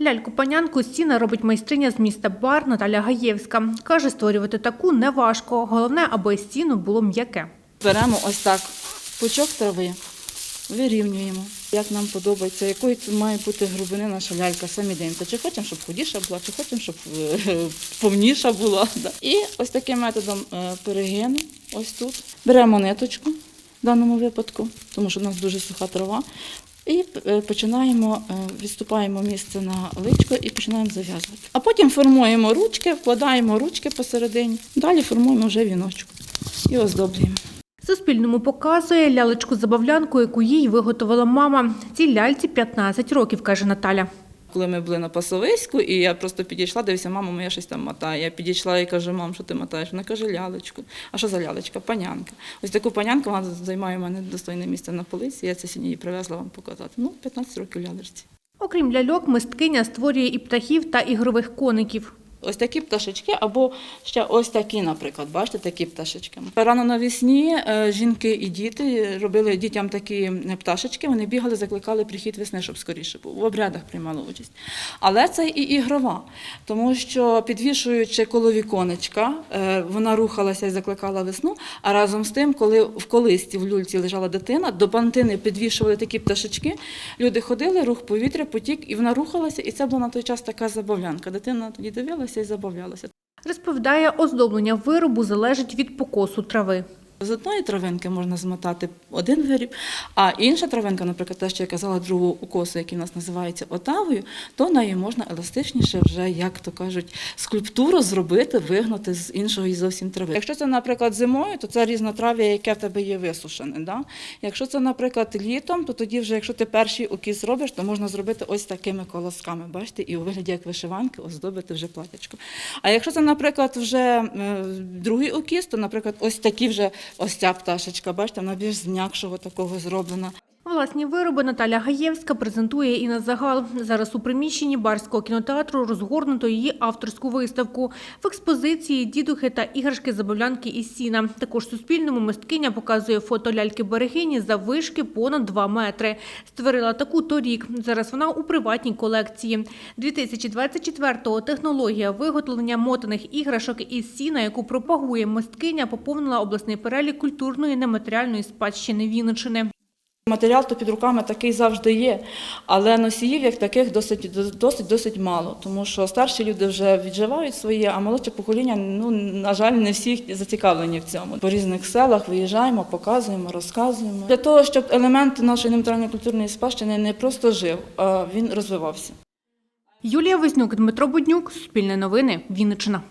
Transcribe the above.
Ляльку-панянку з сіна робить майстриня з міста Бар Наталя Гаєвська. Каже, створювати таку неважко. Головне, аби сіно було м'яке. Беремо ось так пучок трави, вирівнюємо, як нам подобається, якою має бути грубини наша лялька, самі дивимося. Чи хочемо, щоб худіша була, чи хочемо, щоб е, повніша була. І ось таким методом е, перегину, ось тут. Беремо ниточку в даному випадку, тому що в нас дуже суха трава. І е, починаємо, е, відступаємо місце на личко і починаємо зав'язувати. А потім формуємо ручки, вкладаємо ручки посередині. Далі формуємо вже віночок і оздоблюємо. Суспільному показує лялечку-забавлянку, яку їй виготовила мама. Цій ляльці 15 років, каже Наталя. Коли ми були на Пасовиську, і я просто підійшла, дивився, мама моя щось там мотає. Я підійшла і кажу, мам, що ти мотаєш? Вона каже, лялечку. А що за лялечка? Панянка. Ось таку панянку вона займає у мене достойне місце на полиці. Я це сьогодні привезла вам показати. Ну, 15 років лялечці. Окрім ляльок, мисткиня створює і птахів та ігрових коників. Ось такі пташечки, або ще ось такі, наприклад, бачите, такі пташечки. Рано навесні е, жінки і діти робили дітям такі пташечки, вони бігали, закликали прихід весни, щоб скоріше був. В обрядах приймали участь. Але це і ігрова, тому що підвішуючи коло віконечка, е, вона рухалася і закликала весну. А разом з тим, коли в колисці в люльці лежала дитина, до пантини підвішували такі пташечки. Люди ходили, рух повітря, потік, і вона рухалася, і це була на той час така забавлянка. Дитина тоді дивилася і забавлялася. Розповідає, оздоблення виробу залежить від покосу трави. З одної травинки можна змотати один виріб, а інша травинка, наприклад, те, що я казала, другу укосу, який в нас називається отавою, то її можна еластичніше вже, як то кажуть, скульптуру зробити, вигнати з іншої зовсім трави. Якщо це, наприклад, зимою, то це різнотрав'я, яке в тебе є висушене. Да? Якщо це, наприклад, літом, то тоді вже, якщо ти перший укіс робиш, то можна зробити ось такими колосками, бачите, і у вигляді як вишиванки оздобити вже платячко. А якщо це, наприклад, вже е, другий укіс, то, наприклад, ось такі вже ось ця пташечка, бачите, вона більш з м'якшого такого зроблена. Власні вироби Наталя Гаєвська презентує і на загал. Зараз у приміщенні Барського кінотеатру розгорнуто її авторську виставку. В експозиції дідухи та іграшки забавлянки із сіна. Також суспільному мисткиня показує фото ляльки берегині за вишки понад 2 метри. Створила таку торік. Зараз вона у приватній колекції. 2024-го технологія виготовлення мотаних іграшок із сіна, яку пропагує мисткиня, поповнила обласний перелік культурної нематеріальної спадщини Вінничини. Матеріал то під руками такий завжди є, але носіїв як таких досить досить досить мало, тому що старші люди вже відживають своє, а молодше покоління, ну на жаль, не всі зацікавлені в цьому. По різних селах виїжджаємо, показуємо, розказуємо для того, щоб елемент нашої нематеріальної культурної спадщини не просто жив, а він розвивався. Юлія Вознюк, Дмитро Буднюк, Суспільне новини, Вінниччина.